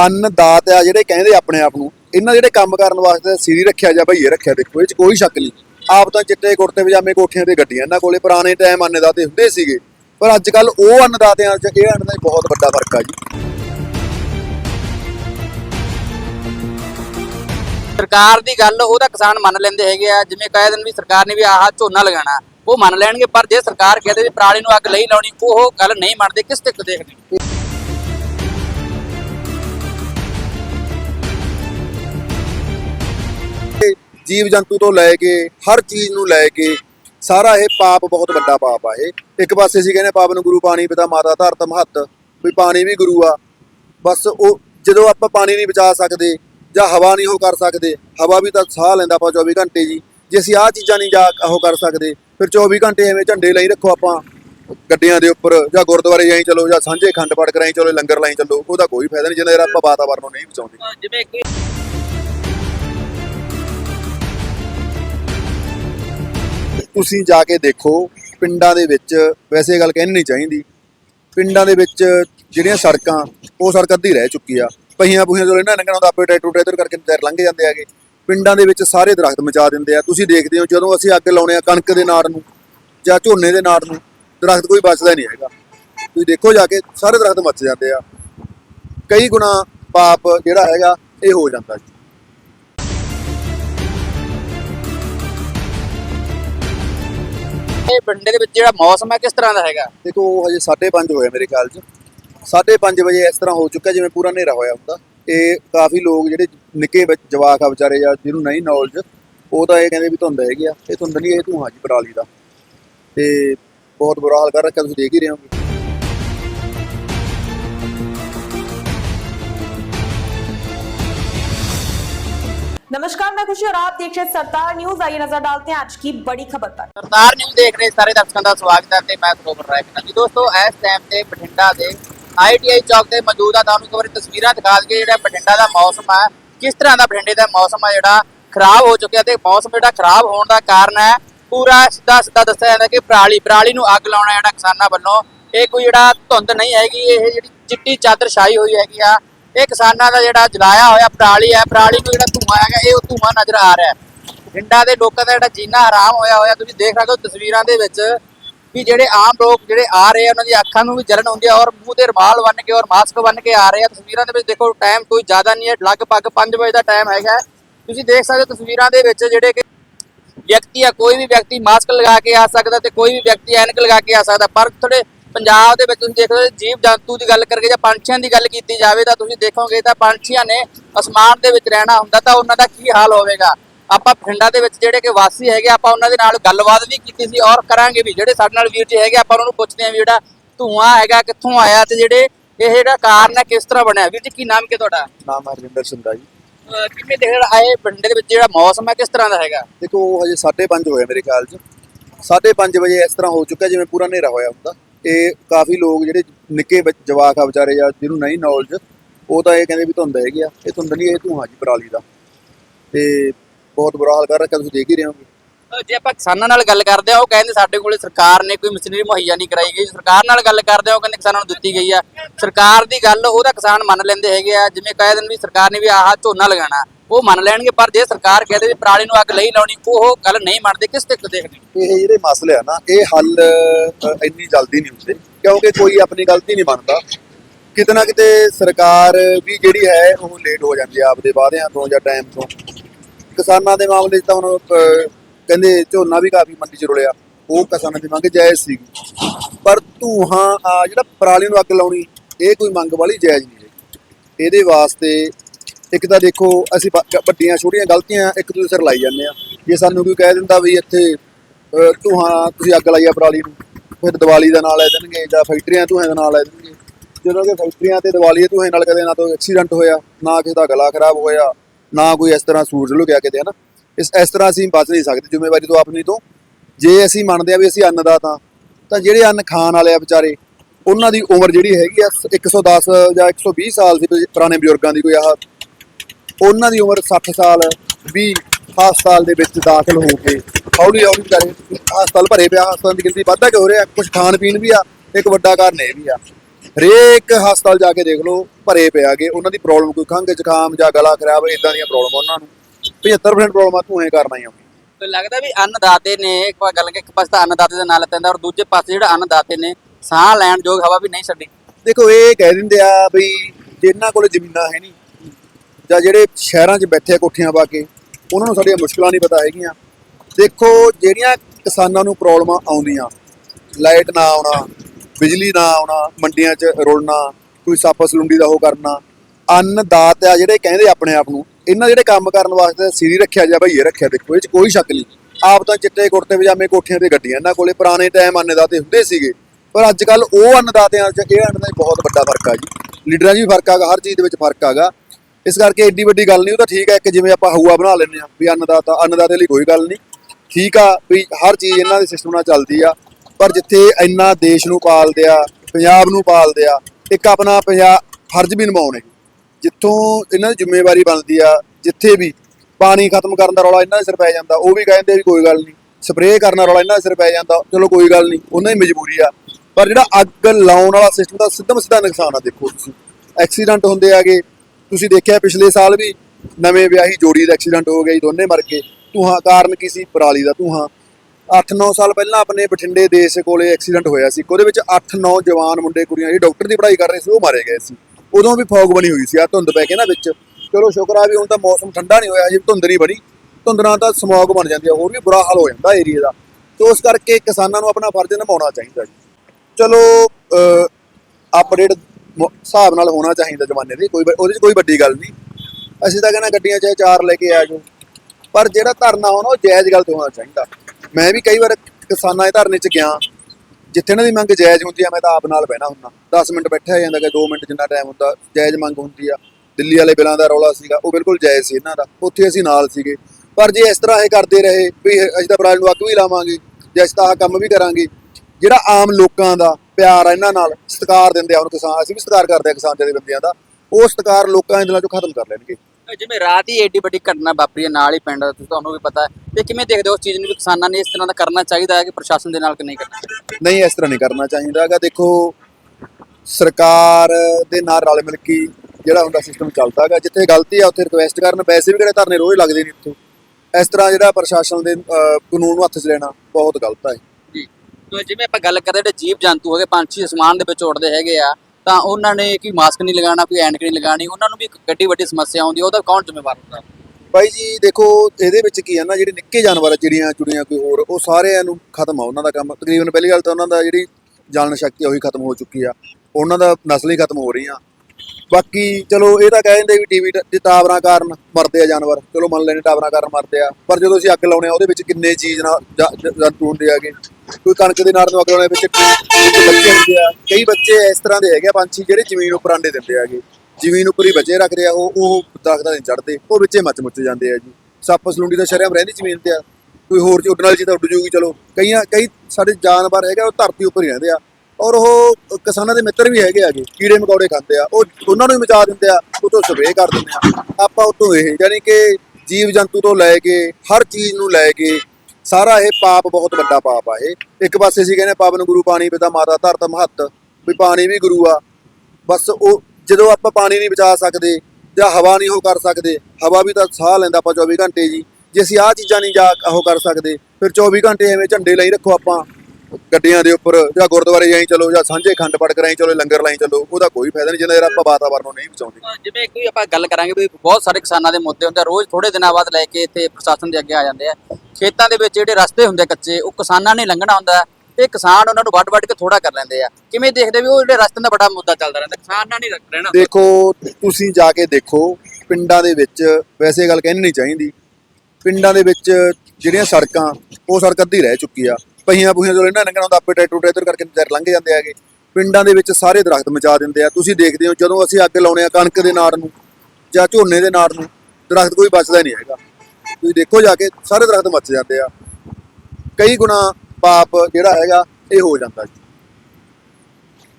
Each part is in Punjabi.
ਅੰਨਦਾਤ ਆ ਜਿਹੜੇ ਕਹਿੰਦੇ ਆਪਣੇ ਆਪ ਨੂੰ, ਇਹਨਾਂ ਜਿਹੜੇ ਕੰਮ ਕਰਨ ਵਾਸਤੇ ਸਿਰੀ ਰੱਖਿਆ ਜਾਂ ਭਈਏ ਰੱਖਿਆ ਦੇਖੋ, ਇਹ ਚ ਕੋਈ ਸ਼ੱਕ ਨਹੀਂ। ਆਪ ਤਾਂ ਚਿੱਟੇ ਕੁੜਤੇ, ਪਜਾਮੇ ਕੋਠੀਆਂ ਤੇ ਗੱਡੀਆਂ, ਇਹਨਾਂ ਕੋਲੇ ਪੁਰਾਣੇ ਟਾਈਮ ਅੰਨਦਾਤੇ ਹੁੰਦੇ ਸੀਗੇ। ਪਰ ਅੱਜ ਕੱਲ ਉਹ ਅੰਨਦਾਤਿਆਂ 'ਚ, ਇਹ ਅੰਨਦਾਤੇ ਬਹੁਤ ਵੱਡਾ ਫ਼ਰਕ ਆ ਜੀ। ਸਰਕਾਰ ਦੀ ਗੱਲ ਉਹਦਾ ਕਿਸਾਨ ਮੰਨ ਲੈਂਦੇ ਹੈਗੇ ਆ। ਜਿਵੇਂ ਕਹਿ ਦੇਣ ਵੀ ਸਰਕਾਰ ਨੇ ਵੀ ਆਹ ਝੋਨਾ ਲਗਾਣਾ ਉਹ ਮੰਨ ਲੈਣਗੇ, ਪਰ ਜੇ ਸਰਕਾਰ ਕਹਦੇ ਵੀ ਪਰਾਲੀ ਨੂੰ ਅੱਗ ਨਹੀਂ ਲਾਉਣੀ, ਉਹ ਗੱਲ ਨਹੀਂ ਮੰਨਦੇ, ਕਿਸ ਤੇ ਦੇਖਦੇ ਜੀਵ ਜੰਤੂ ਤੋਂ ਲੈ ਕੇ, ਹਰ ਚੀਜ਼ ਨੂੰ ਲੈ ਕੇ, ਸਾਰਾ ਇਹ ਪਾਪ ਬਹੁਤ ਵੱਡਾ ਪਾਪ ਆ ਇਹ। ਇੱਕ ਪਾਸੇ ਅਸੀਂ ਕਹਿੰਦੇ ਪਾਪ ਨੂੰ ਗੁਰੂ ਪਾਣੀ ਪਿਤਾ ਮਾਤਾ ਧਰਤ ਮਹੱਤ, ਵੀ ਪਾਣੀ ਵੀ ਗੁਰੂ ਆ। ਬਸ ਉਹ ਜਦੋਂ ਆਪਾਂ ਪਾਣੀ ਨਹੀਂ ਬਚਾ ਸਕਦੇ ਜਾਂ ਹਵਾ ਨਹੀਂ ਉਹ ਕਰ ਸਕਦੇ, ਹਵਾ ਵੀ ਤਾਂ ਸਾਹ ਲੈਂਦਾ ਆਪਾਂ 24 ਘੰਟੇ ਜੀ। ਜੇ ਅਸੀਂ ਆਹ ਚੀਜ਼ਾਂ ਨਹੀਂ ਜਾ ਉਹ ਕਰ ਸਕਦੇ, ਫਿਰ 24 ਘੰਟੇ ਐਵੇਂ ਝੰਡੇ ਲਈ ਰੱਖੋ ਆਪਾਂ। ਗੱਡੀਆਂ ਦੇ ਉੱਪਰ ਜਾਂ ਗੁਰਦੁਆਰੇ ਜਾਈ ਚਲੋ ਜਾਂ ਸਾਂਝੇ ਖੰਡ ਪਾਠ ਕਰਾਈ ਚਲੋ, ਲੰਗਰ ਲਾਈ ਚੱਲੋ, ਉਹਦਾ ਕੋਈ ਫਾਇਦਾ ਨਹੀਂ। ਜਿੰਨਾ ਚਿਰ ਆਪਾਂ ਵਾਤਾਵਰਨ ਨੂੰ ਨਹੀਂ ਬਚਾਉਂਦੇ। ਜਿਵੇਂ ਤੁਸੀਂ ਜਾ ਕੇ ਦੇਖੋ, ਪਿੰਡਾਂ ਦੇ ਵਿੱਚ ਵੈਸੇ ਗੱਲ ਕਹਿਣੀ ਨਹੀਂ ਚਾਹੀਦੀ। ਪਿੰਡਾਂ ਦੇ ਵਿੱਚ ਜਿਹੜੀਆਂ ਸੜਕਾਂ, ਉਹ ਸੜਕ ਅੱਧੀ ਰਹਿ ਚੁੱਕੀ ਆ। ਪਹੀਆਂ ਪੁਹੀਆਂ ਜਦੋਂ ਇਹਨਾਂ ਲੰਘਣਾ ਹੁੰਦਾ ਆਪੇ ਟਰੈਕਟਰ ਟਰੈਕਟਰ ਕਰਕੇ ਟਾਇਰ ਲੰਘ ਜਾਂਦੇ ਆਗੇ ਪਿੰਡਾਂ ਦੇ ਵਿੱਚ ਸਾਰੇ ਦਰਖਤ ਮਚਾ ਦਿੰਦੇ ਆ। ਤੁਸੀਂ ਦੇਖਦੇ ਹੋ, ਜਦੋਂ ਅਸੀਂ ਅੱਗ ਲਾਉਣੇ ਆ ਕਣਕ ਦੇ ਨਾੜ ਨੂੰ ਜਾਂ ਝੋਨੇ ਦੇ ਨਾੜ ਨੂੰ, ਦਰਖਤ ਕੋਈ ਬਚਦਾ ਨਹੀਂ ਹੈਗਾ। ਤੁਸੀਂ ਦੇਖੋ ਜਾ ਕੇ, ਸਾਰੇ ਦਰਖਤ ਮੱਚ ਜਾਂਦੇ ਆ। ਕਈ ਗੁਣਾ ਪਾਪ ਜਿਹੜਾ ਹੈਗਾ, ਇਹ ਹੋ ਜਾਂਦਾ ਇਹ ਪਿੰਡੇ ਦੇ ਵਿੱਚ ਜਿਹੜਾ ਮੌਸਮ ਹੈ ਕਿਸ ਤਰ੍ਹਾਂ ਦਾ ਹੈਗਾ? ਦੇਖੋ, ਉਹ ਹਜੇ 5:30 ਹੋਇਆ ਮੇਰੇ ਖਿਆਲ 'ਚ। 5:30 ਵਜੇ ਇਸ ਤਰ੍ਹਾਂ ਹੋ ਚੁੱਕਾ ਜਿਵੇਂ ਪੂਰਾ ਹਨੇਰਾ ਹੋਇਆ ਹੁੰਦਾ। ਇਹ ਕਾਫੀ ਲੋਕ ਜਿਹੜੇ ਨਿੱਕੇ ਬੱਚ- ਜਵਾਕ ਆ ਵਿਚਾਰੇ ਜਾਂ ਜਿਹਨੂੰ ਨਹੀਂ ਨੌਲੇਜ ਉਹ ਤਾਂ ਇਹ ਕਹਿੰਦੇ ਵੀ ਧੁੰਦ ਹੈਗੀ ਆ। ਇਹ ਧੁੰਦ ਨਹੀਂ, ਇਹ ਧੂਆਂ ਜੀ ਪਰਾਲੀ ਦਾ। ਤੇ ਬਹੁਤ ਬੁਰਾ ਹਾਲ ਕਰ ਰੱਖਿਆ, ਤੁਸੀਂ ਦੇਖ ਹੀ ਰਹੇ ਹੋ नमस्कार मैं खुशी और आप देख रहे हैं सरदार न्यूज आइए नजर डालते हैं आज की बड़ी खबर पर ਸਰਦਾਰ ਨਿਊਜ਼ ਦੇਖ ਰਹੇ ਸਾਰੇ ਦਰਸ਼ਕਾਂ ਦਾ ਸਵਾਗਤ ਹੈ ਤੇ ਮੈਂ ਸਰੋਵਰ ਰਾਏ ਕਰਾਂ ਜੀ ਦੋਸਤੋ ਇਸ ਟਾਈਮ ਤੇ ਬਠਿੰਡਾ ਦੇ ਆਈਟੀਆਈ ਚੌਕ ਤੇ ਮੌਜੂਦ ਆ ਤੁਹਾਨੂੰ ਇੱਕ ਵਾਰੀ ਤਸਵੀਰਾਂ ਦਿਖਾ ਦਈਏ ਜਿਹੜਾ ਬਠਿੰਡਾ ਦਾ ਮੌਸਮ ਹੈ ਕਿਸ ਤਰ੍ਹਾਂ ਦਾ ਬਠਿੰਡੇ ਦਾ ਮੌਸਮ ਹੈ ਜਿਹੜਾ ਖਰਾਬ ਹੋ ਚੁੱਕਿਆ ਤੇ ਮੌਸਮ ਜਿਹੜਾ ਖਰਾਬ ਹੋਣ ਦਾ ਕਾਰਨ ਹੈ ਪੂਰਾ ਸਿੱਧਾ ਸਿੱਧਾ ਦੱਸਿਆ ਜਾਂਦਾ ਕਿ ਪਰਾਲੀ ਪਰਾਲੀ ਨੂੰ ਅੱਗ ਲਾਉਣਾ ਜਿਹੜਾ ਕਿਸਾਨਾਂ ਵੱਲੋਂ ਇਹ ਕੋਈ ਜਿਹੜਾ ਧੁੰਦ ਨਹੀਂ ਹੈਗੀ ਇਹ ਜਿਹੜੀ ਚਿੱਟੀ ਚਾਦਰ ਛਾਈ ਹੋਈ ਹੈਗੀ ਆ ਇਹ ਕਿਸਾਨਾਂ ਦਾ ਜਿਹੜਾ ਜਲਾਇਆ ਹੋਇਆ ਪਰਾਲੀ ਹੈ, ਪਰਾਲੀ ਨੂੰ ਜਿਹੜਾ ਧੂਆਂ ਹੈਗਾ, ਇਹ ਉਹ ਧੂਆਂ ਨਜ਼ਰ ਆ ਰਿਹਾ ਪਿੰਡਾਂ ਦੇ ਲੋਕਾਂ ਦਾ ਜਿਹੜਾ ਜੀਣਾ ਹਰਾਮ ਹੋਇਆ ਹੋਇਆ, ਤੁਸੀਂ ਦੇਖ ਸਕਦੇ ਹੋ ਤਸਵੀਰਾਂ ਦੇ ਵਿੱਚ ਵੀ ਜਿਹੜੇ ਆਮ ਲੋਕ ਜਿਹੜੇ ਆ ਰਹੇ ਆ, ਉਹਨਾਂ ਦੀ ਅੱਖਾਂ ਨੂੰ ਵੀ ਜਲਨ ਹੁੰਦੀ ਹੈ ਔਰ ਮੂੰਹ ਤੇ ਰੁਮਾਲ ਬੰਨ ਕੇ ਔਰ ਮਾਸਕ ਬੰਨ ਕੇ ਆ ਰਹੇ ਆ। ਤਸਵੀਰਾਂ ਦੇ ਵਿੱਚ ਦੇਖੋ ਟਾਈਮ ਕੋਈ ਜ਼ਿਆਦਾ ਨਹੀਂ ਹੈ, ਲਗਭਗ 5 ਵਜੇ ਦਾ ਟਾਈਮ ਹੈਗਾ ਤੁਸੀਂ ਦੇਖ ਸਕਦੇ ਹੋ ਤਸਵੀਰਾਂ ਦੇ ਵਿੱਚ ਜਿਹੜੇ ਕਿ ਵਿਅਕਤੀ ਆ, ਕੋਈ ਵੀ ਵਿਅਕਤੀ ਮਾਸਕ ਲਗਾ ਕੇ ਆ ਸਕਦਾ ਤੇ ਕੋਈ ਵੀ ਵਿਅਕਤੀ ਐਨਕ ਲਗਾ ਕੇ ਆ ਸਕਦਾ, ਪਰ ਥੋੜੇ ਪੰਜਾਬ ਦੇ ਵਿੱਚ ਤੁਸੀਂ ਦੇਖੋ ਜੀਵ ਜੰਤੂ ਦੀ ਗੱਲ ਕਰਕੇ ਜਾਂ ਪੰਛੀਆਂ ਦੀ ਗੱਲ ਕੀਤੀ ਜਾਵੇ ਤਾਂ ਤੁਸੀਂ ਦੇਖੋਗੇ ਤਾਂ ਪੰਛੀਆਂ ਨੇ ਅਸਮਾਨ ਦੇ ਵਿੱਚ ਰਹਿਣਾ ਹੁੰਦਾ ਤਾਂ ਉਹਨਾਂ ਦਾ ਕੀ ਹਾਲ ਹੋਵੇਗਾ? ਆਪਾਂ ਪਿੰਡਾਂ ਦੇ ਵਿੱਚ ਜਿਹੜੇ ਕਿ ਵਾਸੀ ਹੈਗੇ ਆਪਾਂ ਉਹਨਾਂ ਦੇ ਨਾਲ ਗੱਲਬਾਤ ਵੀ ਕੀਤੀ ਸੀ ਔਰ ਕਰਾਂਗੇ ਵੀ। ਜਿਹੜੇ ਸਾਡੇ ਨਾਲ ਵੀਰ ਜੀ ਹੈਗੇ ਆਪਾਂ ਉਹਨਾਂ ਨੂੰ ਪੁੱਛਦੇ ਹਾਂ ਵੀ ਜਿਹੜਾ ਧੂਆਂ ਹੈਗਾ ਕਿੱਥੋਂ ਆਇਆ ਤੇ ਜਿਹੜੇ ਇਹ ਜਿਹੜਾ ਕਾਰਨ ਹੈ ਕਿਸ ਤਰ੍ਹਾਂ ਬਣਿਆ? ਵੀਰ ਜੀ ਕੀ ਨਾਮ ਕੀ ਤੁਹਾਡਾ? ਨਾਮ ਹਰਜਿੰਦਰ ਸਿੰਘ ਦਾ ਜੀ। ਕਿਵੇਂ ਦੇਖ ਰਹੇ ਆਏ ਪਿੰਡ ਦੇ ਵਿੱਚ ਜਿਹੜਾ ਮੌਸਮ ਹੈ ਕਿਸ ਤਰ੍ਹਾਂ ਦਾ ਹੈਗਾ? ਦੇਖੋ ਹਜੇ 5:30 ਹੋਇਆ ਮੇਰੇ ਖਿਆਲ 'ਚ। 5:30 ਵਜੇ ਇਸ ਤਰ੍ਹਾਂ ਹੋ ਚੁੱਕਾ ਜਿਵੇਂ ਪੂਰਾ ਹਨੇਰਾ ਹੋਇਆ ਹੁੰਦਾ। ਇਹ ਕਾਫੀ ਲੋਕ ਜਿਹੜੇ ਨਿੱਕੇ ਜਵਾਕ ਆ ਵਿਚਾਰੇ ਜਾਂ ਜਿਹਨੂੰ ਨਹੀਂ ਨੌਲੇਜ ਉਹ ਤਾਂ ਇਹ ਕਹਿੰਦੇ ਵੀ ਧੁੰਦ ਹੈਗੀ ਆ, ਇਹ ਧੁੰਦ ਨਹੀਂ, ਇਹ ਧੂਆਂ ਜੀ ਪਰਾਲੀ ਦਾ। ਤੇ ਬਹੁਤ ਬੁਰਾ ਹਾਲ ਕਰ ਰੱਖਿਆ, ਤੁਸੀਂ ਦੇਖ ਹੀ ਰਹੇ ਹੋਗੇ ਜੇ ਆਪਾਂ ਕਿਸਾਨਾਂ ਨਾਲ ਗੱਲ ਕਰਦੇ ਆ, ਉਹ ਕਹਿੰਦੇ ਸਾਡੇ ਕੋਲੇ ਸਰਕਾਰ ਨੇ ਕੋਈ ਮਸ਼ੀਨਰੀ ਮੁਹੱਈਆ ਨਹੀਂ ਕਰਾਈ ਗਈ। ਸਰਕਾਰ ਨਾਲ ਗੱਲ ਕਰਦੇ ਆ, ਉਹ ਕਹਿੰਦੇ ਕਿਸਾਨਾਂ ਨੂੰ ਦਿੱਤੀ ਗਈ ਆ। ਸਰਕਾਰ ਦੀ ਗੱਲ, ਉਹਦਾ ਕਿਸਾਨ ਮੰਨ ਲੈਂਦੇ ਹੈਗੇ ਆ, ਜਿਵੇਂ ਕਹਿ ਦਿੰਦੇ ਵੀ ਸਰਕਾਰ ਨੇ ਵੀ ਆਹ ਝੋਨਾ ਲਗਾਣਾ ਉਹ ਮੰਨ ਲੈਣਗੇ, ਪਰ ਜੇ ਸਰਕਾਰ ਕਹਦੇ ਵੀ ਪਰਾਲੀ ਨੂੰ ਅੱਗ ਨਹੀਂ ਲਾਉਣੀ, ਉਹ ਗੱਲ ਨਹੀਂ ਮੰਨਦੇ, ਕਿਸ ਤੇ ਦੇਖਦੇ ਇਹ ਜਿਹੜੇ ਮਸਲੇ ਆ ਨਾ, ਇਹ ਹੱਲ ਇੰਨੀ ਜਲਦੀ ਨਹੀਂ ਹੁੰਦੇ, ਕਿਉਂਕਿ ਕੋਈ ਆਪਣੀ ਗਲਤੀ ਨਹੀਂ ਮੰਨਦਾ। ਕਿਤੇ ਨਾ ਕਿਤੇ ਸਰਕਾਰ ਵੀ ਜਿਹੜੀ ਹੈ, ਉਹ ਲੇਟ ਹੋ ਜਾਂਦੀ ਆ ਆਪਦੇ ਵਾਅਦਿਆਂ ਤੋਂ ਜਾਂ ਟਾਈਮ ਤੋਂ। ਕਿਸਾਨਾਂ ਦੇ ਮਾਮਲੇ 'ਚ ਤਾਂ ਹੁਣ ਕਹਿੰਦੇ ਝੋਨਾ ਵੀ ਕਾਫੀ ਮੰਡੀ 'ਚ ਰੁਲਿਆ, ਉਹ ਕਿਸਾਨਾਂ ਦੀ ਮੰਗ ਜਾਇਜ਼ ਸੀ ਪਰ ਧੂਹਾਂ ਆ ਜਿਹੜਾ ਪਰਾਲੀ ਨੂੰ ਅੱਗ ਲਾਉਣੀ, ਇਹ ਕੋਈ ਮੰਗ ਵਾਲੀ ਜਾਇਜ਼ ਨਹੀਂ ਹੈ ਇਹਦੇ ਵਾਸਤੇ ਇੱਕ ਤਾਂ ਦੇਖੋ ਅਸੀਂ ਵੱਡੀਆਂ ਛੋਟੀਆਂ ਗਲਤੀਆਂ ਇੱਕ ਦੂਜੇ ਸਿਰ ਲਾਈ ਜਾਂਦੇ ਆ ਜੇ ਸਾਨੂੰ ਕੋਈ ਕਹਿ ਦਿੰਦਾ ਵੀ ਇੱਥੇ ਅਹ, ਧੂਆਂ ਤੁਸੀਂ ਅੱਗ ਲਾਈ ਆ ਪਰਾਲੀ ਨੂੰ ਫਿਰ ਦੀਵਾਲੀ ਦਾ ਨਾਂ ਲੈ ਦੇਣਗੇ ਜਾਂ ਫੈਕਟਰੀਆਂ ਧੂਆਂ ਦਾ ਨਾਂ ਲੈ ਦੇਣਗੇ। ਜਦੋਂ ਕਿ ਫੈਕਟਰੀਆਂ ਤੇ ਦੀਵਾਲੀ ਦੇ ਧੂਏ ਨਾਲ ਕਦੇ ਨਾ ਤਾਂ ਐਕਸੀਡੈਂਟ ਹੋਇਆ ਨਾ ਕਿਸੇ ਦਾ ਗਲਾ ਖਰਾਬ ਹੋਇਆ ਨਾ ਕੋਈ ਇਸ ਤਰ੍ਹਾਂ ਸੂਰਜ ਲੁਕਿਆ ਕਿਤੇ ਹਨਾ? ਇਸ ਇਸ ਤਰ੍ਹਾਂ ਅਸੀਂ ਬਚ ਨਹੀਂ ਸਕਦੇ ਜ਼ਿੰਮੇਵਾਰੀ ਤੋਂ ਆਪਣੀ ਤੋਂ। ਜੇ ਅਸੀਂ ਮੰਨਦੇ ਆ ਵੀ ਅਸੀਂ ਅੰਨਦਾਤਾ ਤਾਂ ਤਾਂ ਜਿਹੜੇ ਅੰਨ ਖਾਣ ਵਾਲੇ ਆ ਵਿਚਾਰੇ ਉਹਨਾਂ ਦੀ ਉਮਰ ਜਿਹੜੀ ਹੈਗੀ ਆ 110 ਜਾਂ 120 ਸਾਲ ਸੀ ਪੁਰਾਣੇ ਬਜ਼ੁਰਗਾਂ ਦੀ ਕੋਈ ਆਹ ਉਹਨਾਂ ਦੀ ਉਮਰ 60 ਸਾਲ ਵੀ ਹਸਪਤਾਲ ਦੇ ਵਿੱਚ ਦਾਖਲ ਹੋ ਕੇ ਹੌਲੀ ਹੌਲੀ ਵਿਚਾਰੇ ਹਸਪਤਾਲ ਭਰੇ ਪਿਆ ਹਸਪਤਾਲ ਦੀ ਗਿਣਤੀ ਵੱਧਦਾ ਕਿ ਹੋ ਰਿਹਾ ਕੁਝ ਖਾਣ ਪੀਣ ਵੀ ਆ ਇੱਕ ਵੱਡਾ ਕਾਰਨ ਇਹ ਵੀ ਆ। ਹਰੇਕ ਹਸਪਤਾਲ ਜਾ ਕੇ ਦੇਖ ਲਓ ਭਰੇ ਪਿਆਗੇ ਉਹਨਾਂ ਦੀ ਪ੍ਰੋਬਲਮ ਕੋਈ ਖੰਘ ਜ਼ੁਕਾਮ ਜਾਂ ਗਲਾ ਖਰਾਬ ਇਦਾਂ ਦੀਆਂ ਪ੍ਰੋਬਲਮ ਉਹਨਾਂ ਨੂੰ। 75% ਪ੍ਰੋਬਲਮਾਂ ਧੂਏ ਕਰਨਾ ਹੀ ਆਉਂਦੀਆਂ ਤੇ ਲੱਗਦਾ ਵੀ ਅੰਨਦਾਤੇ ਨੇ ਇੱਕ ਵਾਰ ਗੱਲ ਕਿ ਇੱਕ ਪਾਸੇ ਤਾਂ ਅੰਨਦਾਤੇ ਦਾ ਨਾਂ ਲੈਂਦਾ ਔਰ ਦੂਜੇ ਪਾਸੇ ਜਿਹੜਾ ਅੰਨਦਾਤੇ ਨੇ ਸਾਹ ਲੈਣ ਯੋਗ ਹਵਾ ਵੀ ਨਹੀਂ ਛੱਡੀ। ਦੇਖੋ ਇਹ ਕਹਿ ਦਿੰਦੇ ਆ ਵੀ ਜਿਨ੍ਹਾਂ ਕੋਲ ਜ਼ਮੀਨਾਂ ਹੈ ਨਹੀਂ ਜਾਂ ਜਿਹੜੇ ਸ਼ਹਿਰਾਂ 'ਚ ਬੈਠੇ ਆ ਕੋਠੀਆਂ ਪਾ ਕੇ, ਉਹਨਾਂ ਨੂੰ ਸਾਡੀਆਂ ਮੁਸ਼ਕਲਾਂ ਨਹੀਂ ਪਤਾ ਹੈਗੀਆਂ। ਦੇਖੋ, ਜਿਹੜੀਆਂ ਕਿਸਾਨਾਂ ਨੂੰ ਪ੍ਰੋਬਲਮਾਂ ਆਉਂਦੀਆਂ, ਲਾਈਟ ਨਾ ਆਉਣਾ, ਬਿਜਲੀ ਨਾ ਆਉਣਾ, ਮੰਡੀਆਂ 'ਚ ਰੁਲਣਾ ਕੋਈ ਸੱਪ ਸਲੁੰਡੀ ਦਾ ਉਹ ਕਰਨਾ, ਅੰਨਦਾਤ ਆ ਜਿਹੜੇ ਕਹਿੰਦੇ ਆਪਣੇ ਆਪ ਨੂੰ, ਇਹਨਾਂ ਜਿਹੜੇ ਕੰਮ ਕਰਨ ਵਾਸਤੇ ਸਿਰੀ ਰੱਖਿਆ ਜਾਂ ਭਈਏ ਰੱਖਿਆ ਦੇਖੋ, ਇਹ 'ਚ ਕੋਈ ਸ਼ੱਕ ਨਹੀਂ। ਆਪ ਤਾਂ ਚਿੱਟੇ ਕੁੜਤੇ, ਪਜਾਮੇ ਕੋਠੀਆਂ ਤੇ ਗੱਡੀਆਂ, ਇਹਨਾਂ ਕੋਲੇ ਪੁਰਾਣੇ ਟਾਈਮ ਅੰਨਦਾਤੇ ਹੁੰਦੇ ਸੀਗੇ। ਪਰ ਅੱਜ ਕੱਲ ਉਹ ਅੰਨਦਾਤਿਆਂ 'ਚ ਇਹ ਅੰਨਦਾਤੇ ਬਹੁਤ ਵੱਡਾ ਫ਼ਰਕ ਆ ਜੀ। ਲੀਡਰਾਂ 'ਚ ਵੀ ਫ਼ਰਕ ਆਗਾ ਹਰ ਚੀਜ਼ ਦੇ ਵਿੱਚ ਫ਼ਰਕ ਆਗਾ ਇਸ ਕਰਕੇ ਏਡੀ ਵੱਡੀ ਗੱਲ ਨਹੀਂ, ਉਹ ਤਾਂ ਠੀਕ ਹੈ, ਇੱਕ ਜਿਵੇਂ ਆਪਾਂ ਹਊਆ ਬਣਾ ਲੈਂਦੇ ਆ ਵੀ ਅੰਨਦਾਤਾ ਅੰਨਦਾਤੇ ਲਈ ਕੋਈ ਗੱਲ ਨਹੀਂ। ਠੀਕ ਆ ਵੀ ਹਰ ਚੀਜ਼ ਇਹਨਾਂ ਦੇ ਸਿਸਟਮ ਨਾਲ ਚੱਲਦੀ ਆ, ਪਰ ਜਿੱਥੇ ਇੰਨਾ ਦੇਸ਼ ਨੂੰ ਪਾਲਦੇ ਆ, ਪੰਜਾਬ ਨੂੰ ਪਾਲਦੇ ਆ, ਇੱਕ ਆਪਣਾ ਪੰਜਾਬ ਫਰਜ਼ ਵੀ ਨਿਭਾਉਣੇ। ਜਿੱਥੋਂ ਇਹਨਾਂ ਦੀ ਜ਼ਿੰਮੇਵਾਰੀ ਬਣਦੀ ਆ, ਜਿੱਥੇ ਵੀ ਪਾਣੀ ਖਤਮ ਕਰਨ ਦਾ ਰੌਲਾ ਇਹਨਾਂ ਦੇ ਸਿਰ ਪੈ ਜਾਂਦਾ, ਉਹ ਵੀ ਕਹਿੰਦੇ ਵੀ ਕੋਈ ਗੱਲ ਨਹੀਂ। ਸਪਰੇਅ ਕਰਨ ਦਾ ਰੌਲਾ ਇਹਨਾਂ ਦੇ ਸਿਰ ਪੈ ਜਾਂਦਾ, ਚਲੋ ਕੋਈ ਗੱਲ ਨਹੀਂ ਉਹਨਾਂ ਦੀ ਮਜਬੂਰੀ ਆ। ਪਰ ਜਿਹੜਾ ਅੱਗ ਲਾਉਣ ਵਾਲਾ ਸਿਸਟਮ ਦਾ ਸਿੱਧਾ ਸਿੱਧਾ ਨੁਕਸਾਨ ਆ, ਦੇਖੋ ਤੁਸੀਂ। ਐਕਸੀਡੈਂਟ ਹੁੰਦੇ ਆਗੇ ਤੁਸੀਂ ਦੇਖਿਆ ਪਿਛਲੇ ਸਾਲ ਵੀ ਨਵੇਂ ਵਿਆਹੀ ਜੋੜੀ ਦਾ ਐਕਸੀਡੈਂਟ ਹੋ ਗਿਆ ਜੀ, ਦੋਨੇ ਮਰ ਗਏ। ਧੂਆਂ ਕਾਰਨ ਕੀ ਸੀ? ਪਰਾਲੀ ਦਾ ਧੂਆਂ। 8-9 ਸਾਲ ਪਹਿਲਾਂ ਆਪਣੇ ਬਠਿੰਡੇ ਦੇਸ਼ ਕੋਲੇ ਐਕਸੀਡੈਂਟ ਹੋਇਆ ਸੀ। ਉਹਦੇ ਵਿੱਚ 8-9 ਜਵਾਨ ਮੁੰਡੇ, ਕੁੜੀਆਂ ਜਿਹੜੀ ਡਾਕਟਰ ਦੀ ਪੜ੍ਹਾਈ ਕਰ ਰਹੇ ਸੀ, ਉਹ ਮਾਰੇ ਗਏ ਸੀ। ਉਦੋਂ ਵੀ ਫੌਗ ਬਣੀ ਹੋਈ ਸੀ ਆ ਧੁੰਦ ਪੈ ਕੇ ਨਾ ਵਿੱਚ। ਚਲੋ ਸ਼ੁਕਰ ਆ ਵੀ ਹੁਣ ਤਾਂ ਮੌਸਮ ਠੰਡਾ ਨਹੀਂ ਹੋਇਆ, ਹਜੇ ਧੁੰਦ ਨਹੀਂ ਬਣੀ। ਧੁੰਦ ਤਾਂ ਸਮੌਗ ਬਣ ਜਾਂਦੀ ਆ, ਹੋਰ ਵੀ ਬੁਰਾ ਹਾਲ ਹੋ ਜਾਂਦਾ ਏਰੀਆ ਦਾ। ਤੇ ਉਸ ਕਰਕੇ ਕਿਸਾਨਾਂ ਨੂੰ ਆਪਣਾ ਫਰਜ਼ ਨਿਭਾਉਣਾ ਚਾਹੀਦਾ ਜੀ। ਚਲੋ ਅਪਡੇਟ ਹਿਸਾਬ ਨਾਲ ਹੋਣਾ ਚਾਹੀਦਾ ਜ਼ਮਾਨੇ ਦੇ, ਕੋਈ ਉਹਦੇ 'ਚ ਕੋਈ ਵੱਡੀ ਗੱਲ ਨਹੀਂ। ਅਸੀਂ ਤਾਂ ਕਹਿੰਦਾ ਗੱਡੀਆਂ ਚਾਹੇ ਚਾਰ ਲੈ ਕੇ ਆ ਜਾਓ। ਪਰ ਜਿਹੜਾ ਧਰਨਾ ਹੋਣਾ, ਉਹ ਜਾਇਜ਼ ਗੱਲ ਤੇ ਹੋਣਾ ਚਾਹੀਦਾ। ਮੈਂ ਵੀ ਕਈ ਵਾਰ ਕਿਸਾਨਾਂ ਦੇ ਧਰਨੇ 'ਚ ਗਿਆ। ਜਿੱਥੇ ਇਹਨਾਂ ਦੀ ਮੰਗ ਜਾਇਜ਼ ਹੁੰਦੀ ਆ, ਮੈਂ ਤਾਂ ਆਪ ਨਾਲ ਬਹਿਣਾ ਹੁੰਦਾ। 10 ਮਿੰਟ ਬੈਠਿਆ ਜਾਂਦਾ ਕਿ 2 ਮਿੰਟ ਜਿੰਨਾ ਟਾਈਮ ਹੁੰਦਾ, ਜਾਇਜ਼ ਮੰਗ ਹੁੰਦੀ ਆ। ਦਿੱਲੀ ਵਾਲੇ ਬਿਲਾਂ ਦਾ ਰੌਲਾ ਸੀਗਾ, ਉਹ ਬਿਲਕੁਲ ਜਾਇਜ਼ ਸੀ ਇਹਨਾਂ ਦਾ। ਉੱਥੇ ਅਸੀਂ ਨਾਲ ਸੀਗੇ। ਪਰ ਜੇ ਇਸ ਤਰ੍ਹਾਂ ਇਹ ਕਰਦੇ ਰਹੇ, ਵੀ ਅਸੀਂ ਤਾਂ ਬਰਾਲ ਨੂੰ ਅੱਗ ਵੀ ਲਾਵਾਂਗੇ, ਜਾਂ ਅਸੀਂ ਤਾਂ ਆਹ ਕੰਮ ਵੀ ਕਰਾਂਗੇ। ਜਿਹੜਾ ਆਮ ਲੋਕਾਂ ਦਾ ਪਿਆਰ ਆ ਇਹਨਾਂ ਨਾਲ ਸਤਿਕਾਰ ਦਿੰਦੇ ਆ ਹੁਣ ਕਿਸਾਨ ਅਸੀਂ ਵੀ ਸਤਿਕਾਰ ਕਰਦੇ ਆ ਕਿਸਾਨ ਜਥੇਬੰਦੀਆਂ ਦਾ ਉਹ ਸਤਿਕਾਰ ਲੋਕਾਂ ਦੇ ਦਿਲਾਂ ਚੋਂ ਖਤਮ ਕਰ ਲੈਣਗੇ। ਜਿਵੇਂ ਰਾਤ ਹੀ ਏਡੀ ਵੱਡੀ ਘਟਨਾ ਵਾਪਰੀ ਹੈ ਨਾਲ ਹੀ ਪਿੰਡ ਦਾ, ਤੁਹਾਨੂੰ ਵੀ ਪਤਾ ਹੈ। ਤੇ ਕਿਵੇਂ ਦੇਖਦੇ ਹੋ ਉਸ ਚੀਜ਼ ਨੂੰ ਕਿਸਾਨਾਂ ਨੇ ਇਸ ਤਰ੍ਹਾਂ ਦਾ ਕਰਨਾ ਚਾਹੀਦਾ ਹੈ ਕਿ ਪ੍ਰਸ਼ਾਸਨ ਦੇ ਨਾਲ ਕਿ ਨਹੀਂ ਕਰਨਾ ਨਹੀਂ ਇਸ ਤਰ੍ਹਾਂ ਨਹੀਂ ਕਰਨਾ ਚਾਹੀਦਾ ਹੈਗਾ। ਦੇਖੋ ਸਰਕਾਰ ਦੇ ਨਾਲ ਰਲ ਮਿਲ ਕੇ ਜਿਹੜਾ ਹੁੰਦਾ ਸਿਸਟਮ ਚੱਲਦਾ ਹੈਗਾ। ਜਿੱਥੇ ਗਲਤੀ ਆ ਉੱਥੇ ਰਿਕੁਐਸਟ ਕਰਨ। ਵੈਸੇ ਵੀ ਕਿਹੜੇ ਧਰਨੇ ਰੋਜ਼ ਲੱਗਦੇ ਨੇ ਇੱਥੇ। ਇਸ ਤਰ੍ਹਾਂ ਜਿਹੜਾ ਪ੍ਰਸ਼ਾਸਨ ਦੇ ਕਾਨੂੰਨ ਨੂੰ ਹੱਥ 'ਚ ਲੈਣਾ ਬਹੁਤ ਗਲਤ ਹੈ। ਜਿਵੇਂ ਆਪਾਂ ਗੱਲ ਕਰਦੇ ਜਿਹੜੇ ਜੀਵ ਜੰਤੂ ਹੈਗੇ, ਪੰਛੀ ਅਸਮਾਨ ਦੇ ਵਿੱਚ ਉੱਡਦੇ ਹੈਗੇ ਆ, ਤਾਂ ਉਹਨਾਂ ਨੇ ਕੀ ਮਾਸਕ ਨਹੀਂ ਲਗਾਉਣਾ, ਕੋਈ ਐਨਕ ਨਹੀਂ ਲਗਾਉਣੀ, ਉਹਨਾਂ ਨੂੰ ਵੀ ਇੱਕ ਗੱਡੀ ਵੱਡੀ ਸਮੱਸਿਆ ਆਉਂਦੀ, ਉਹਦਾ ਕੌਣ ਜ਼ਿੰਮੇਵਾਰ ਹੁੰਦਾ? ਬਾਈ ਜੀ, ਦੇਖੋ, ਇਹਦੇ ਵਿੱਚ ਕੀ ਆ ਨਾ, ਜਿਹੜੇ ਨਿੱਕੇ ਜਾਨਵਰ ਆ, ਚਿੜੀਆਂ, ਚੁੜੀਆਂ, ਕੋਈ ਹੋਰ, ਉਹ ਸਾਰਿਆਂ ਨੂੰ ਖਤਮ ਆ ਉਹਨਾਂ ਦਾ ਕੰਮ। ਤਕਰੀਬਨ ਪਹਿਲੀ ਗੱਲ ਤਾਂ ਉਹਨਾਂ ਦਾ ਜਿਹੜੀ ਜਾਲਣ ਸ਼ਕਤੀ ਆ, ਉਹੀ ਖਤਮ ਹੋ ਚੁੱਕੀ ਆ। ਉਹਨਾਂ ਦਾ ਨਸਲ ਹੀ ਖਤਮ ਹੋ ਰਹੀ ਆ। ਬਾਕੀ, ਚਲੋ, ਇਹ ਤਾਂ ਕਹਿੰਦੇ ਵੀ ਟੀਵੀ ਤੇ ਟਾਵਰਾਂ ਕਾਰਨ ਮਰਦੇ ਆ ਜਾਨਵਰ। ਚਲੋ, ਮੰਨ ਲੈਣੇ ਟਾਵਰਾਂ ਕਾਰਨ ਮਰਦੇ ਆ। ਪਰ ਜਦੋਂ ਅਸੀਂ ਅੱਗ ਲਾਉਣੇ ਆ, ਉਹਦੇ ਵਿੱਚ ਕਿੰਨੇ ਚੀਜ਼ ਨਾਲ ਜੰਤੂ ਹੁੰਦੇ ਆਗੇ ਕੋਈ ਕਣਕ ਦੇ ਨਾੜ ਨੂੰ ਅੱਗ ਲਾਉਣੇ ਵਿੱਚ ਬੱਚੇ ਹੁੰਦੇ ਆ। ਕਈ ਬੱਚੇ ਇਸ ਤਰ੍ਹਾਂ ਦੇ ਹੈਗੇ ਆ ਪੰਛੀ ਜਿਹੜੇ ਜ਼ਮੀਨ ਉੱਪਰ ਆਂਡੇ ਦਿੰਦੇ ਆਗੇ ਜ਼ਮੀਨ ਉੱਪਰ ਹੀ ਬੱਚੇ ਰੱਖਦੇ ਆ ਉਹ ਉਹ ਦਰਖਤਾਂ ਨਹੀਂ ਚੜਦੇ ਉਹ ਵਿੱਚੇ ਮੱਚ ਮੁੱਚ ਜਾਂਦੇ ਆ ਜੀ। ਸੱਪ ਸਲੂੰਡੀ ਦਾ ਸ਼ਰਿਆਮ ਰਹਿੰਦੀ ਜ਼ਮੀਨ ਤੇ ਆ। ਕੋਈ ਹੋਰ ਉੱਡਣ ਵਾਲੀ ਚੀਜ਼ ਤਾਂ ਉੱਡ ਜੂਗੀ ਚਲੋ। ਕਈਆਂ ਕਈ ਸਾਡੇ ਜਾਨਵਰ ਹੈਗੇ ਆ, ਉਹ ਧਰਤੀ ਉੱਪਰ ਹੀ ਰਹਿੰਦੇ ਆ। ਔਰ ਉਹ ਕਿਸਾਨਾਂ ਦੇ ਮਿੱਤਰ ਵੀ ਹੈਗੇ ਆਗੇ ਕੀੜੇ ਮਕੌੜੇ ਖਾਂਦੇ ਆ। ਉਹ ਉਹਨਾਂ ਨੂੰ ਵੀ ਮਚਾ ਦਿੰਦੇ ਆ ਉਹ ਤੋਂ ਸਪਰੇਅ ਕਰ ਦਿੰਦੇ ਆ। ਆਪਾਂ ਉਤੋਂ ਇਹ ਯਾਨੀ ਕਿ ਜੀਵ ਜੰਤੂ ਤੋਂ ਲੈ ਕੇ ਹਰ ਚੀਜ਼ ਨੂੰ ਲੈ ਕੇ ਸਾਰਾ ਇਹ ਪਾਪ ਬਹੁਤ ਵੱਡਾ ਪਾਪ ਆ ਇਹ। ਇੱਕ ਪਾਸੇ ਅਸੀਂ ਕਹਿੰਦੇ ਪਾਵਨ ਗੁਰੂ ਪਾਣੀ ਪਿਤਾ ਮਾਤਾ ਧਰਤ ਮਹੱਤ, ਵੀ ਪਾਣੀ ਵੀ ਗੁਰੂ ਆ। ਬਸ ਉਹ ਜਦੋਂ ਆਪਾਂ ਪਾਣੀ ਨਹੀਂ ਬਚਾ ਸਕਦੇ ਜਾਂ ਹਵਾ ਨਹੀਂ ਉਹ ਕਰ ਸਕਦੇ, ਹਵਾ ਵੀ ਤਾਂ ਸਾਹ ਲੈਂਦਾ ਆਪਾਂ 24 ਘੰਟੇ ਜੀ। ਜੇ ਅਸੀਂ ਆਹ ਚੀਜ਼ਾਂ ਨਹੀਂ ਜਾ ਉਹ ਕਰ ਸਕਦੇ, ਫਿਰ 24 ਘੰਟੇ ਐਵੇਂ ਝੰਡੇ ਲਈ ਰੱਖੋ ਆਪਾਂ। ਗੱਡੀਆਂ ਦੇ ਉੱਪਰ ਜਾਂ ਗੁਰਦੁਆਰੇ ਜਾਈ ਚਲੋ ਜਾਂ ਸਾਂਝੇ ਖੰਡ ਪੜ ਕਰਾਈ ਚਲੋ ਲੰਗਰ ਲਾਈ ਚਲੋ ਉਹਦਾ ਕੋਈ ਫਾਇਦਾ ਨਹੀਂ। ਜਿੰਨਾ ਚਿਰ ਆਪਾਂ ਵਾਤਾਵਰਨ ਨੂੰ ਨਹੀਂ ਬਚਾਉਂਦੇ। ਜਿਵੇਂ ਕੋਈ ਆਪਾਂ ਗੱਲ ਕਰਾਂਗੇ ਵੀ ਬਹੁਤ ਸਾਰੇ ਕਿਸਾਨਾਂ ਦੇ ਮੁੱਦੇ ਹੁੰਦੇ ਆ। ਰੋਜ਼ ਥੋੜੇ ਦਿਨਾਂ ਬਾਅਦ ਲੈ ਕੇ ਇੱਥੇ ਪ੍ਰਸ਼ਾਸਨ ਦੇ ਅੱਗੇ ਆ ਜਾਂਦੇ ਆ। ਖੇਤਾਂ ਦੇ ਵਿੱਚ ਜਿਹੜੇ ਰਸਤੇ ਹੁੰਦੇ ਕੱਚੇ ਉਹ ਕਿਸਾਨਾਂ ਨੇ ਲੰਘਣਾ ਹੁੰਦਾ ਤੇ ਕਿਸਾਨ ਉਹਨਾਂ ਨੂੰ ਵੱਢ ਕੇ ਥੋੜਾ ਕਰ ਲੈਂਦੇ ਆ। ਕਿਵੇਂ ਦੇਖਦੇ ਵੀ ਉਹ ਜਿਹੜੇ ਰਸਤੇ ਦਾ ਬੜਾ ਮੁੱਦਾ ਚੱਲਦਾ ਰਹਿੰਦਾ? ਕਿਸਾਨਾਂ ਨਹੀਂ ਰਹਿਣਾ ਦੇਖੋ ਤੁਸੀਂ ਜਾ ਕੇ ਦੇਖੋ ਪਿੰਡਾਂ ਦੇ ਵਿੱਚ ਵੈਸੇ ਗੱਲ ਕਹਿਣੀ ਨਹੀਂ ਚਾਹੀਦੀ। ਪਿੰਡਾਂ ਦੇ ਵਿੱਚ ਜਿਹੜੀਆਂ ਸੜਕਾਂ ਉਹ ਸੜਕ ਅੱਧੀ ਰਹਿ ਚੁੱਕੀ ਆ। ਪਹੀਆਂ ਪੁਹੀਆਂ ਜਦੋਂ ਇਹਨਾਂ ਲੰਘਣਾ ਹੁੰਦਾ, ਆਪੇ ਟਰੈਕਟਰ ਟਰੈਕਟਰ ਕਰਕੇ ਵਿਚਾਰ ਲੰਘ ਜਾਂਦੇ ਆਗੇ ਪਿੰਡਾਂ ਦੇ ਵਿੱਚ ਸਾਰੇ ਦਰਖਤ ਮਚਾ ਦਿੰਦੇ ਆ। ਤੁਸੀਂ ਦੇਖਦੇ ਹੋ, ਜਦੋਂ ਅਸੀਂ ਅੱਗ ਲਾਉਣੇ ਆ ਕਣਕ ਦੇ ਨਾੜ ਨੂੰ ਜਾਂ ਝੋਨੇ ਦੇ ਨਾੜ ਨੂੰ, ਦਰਖਤ ਕੋਈ ਬਚਦਾ ਨਹੀਂ ਹੈਗਾ। ਤੁਸੀਂ ਦੇਖੋ ਜਾ ਕੇ, ਸਾਰੇ ਦਰਖਤ ਮੱਚ ਜਾਂਦੇ ਆ। ਕਈ ਗੁਣਾ ਪਾਪ ਜਿਹੜਾ ਹੈਗਾ, ਇਹ ਹੋ ਜਾਂਦਾ ਜੀ।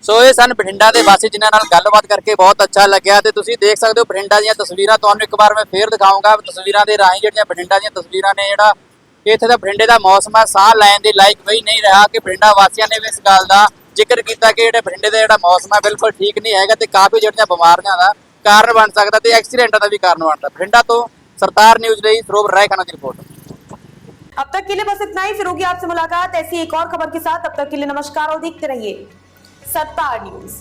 ਸੋ ਇਹ ਸਨ ਬਠਿੰਡਾ ਦੇ ਵਾਸੀ, ਜਿਨ੍ਹਾਂ ਨਾਲ ਗੱਲਬਾਤ ਕਰਕੇ ਬਹੁਤ ਅੱਛਾ ਲੱਗਿਆ ਤੇ ਤੁਸੀਂ ਦੇਖ ਸਕਦੇ ਹੋ ਬਠਿੰਡਾ ਦੀਆਂ ਤਸਵੀਰਾਂ। ਤੁਹਾਨੂੰ ਇੱਕ ਵਾਰ ਮੈਂ ਫੇਰ ਦਿਖਾਉਂਗਾ ਤਸਵੀਰਾਂ ਦੇ ਰਾਹੀਂ ਜਿਹੜੀਆਂ ਬਠਿੰਡਾ ਦੀਆਂ ਤਸਵੀਰਾਂ ਨੇ ਜਿਹੜਾ ਇੱਥੇ ਦਾ ਬਠਿੰਡੇ ਦਾ ਮੌਸਮ ਹੈ ਸਾਹ ਲੈਣ ਦੇ ਲਾਇਕ ਵਈ ਨਹੀਂ ਰਿਹਾ ਕਿ ਬਠਿੰਡਾ ਵਾਸੀਆਂ ਨੇ ਵੀ ਇਸ ਗੱਲ ਦਾ ਜ਼ਿਕਰ ਕੀਤਾ ਕਿ ਜਿਹੜਾ ਬਠਿੰਡੇ ਦਾ ਜਿਹੜਾ ਮੌਸਮ ਹੈ ਬਿਲਕੁਲ ਠੀਕ ਨਹੀਂ ਹੈਗਾ ਤੇ ਕਾਫੀ ਜਿਹੜੀਆਂ ਬਿਮਾਰੀਆਂ ਦਾ ਕਾਰਨ ਬਣ ਸਕਦਾ ਤੇ ਐਕਸੀਡੈਂਟਾਂ ਦਾ ਵੀ ਕਾਰਨ ਬਣਦਾ। ਬਠਿੰਡਾ ਤੋਂ ਸਰਦਾਰ ਨਿਊਜ਼ ਲਈ ਸਰੋਵਰ ਰਾਏਖਾਨਾ ਦੀ ਰਿਪੋਰਟ। अब तक के लिए बस इतना ही फिर होगी आपसे मुलाकात ऐसी एक और खबर के साथ अब तक के लिए नमस्कार और देखते रहिए सत्ता न्यूज़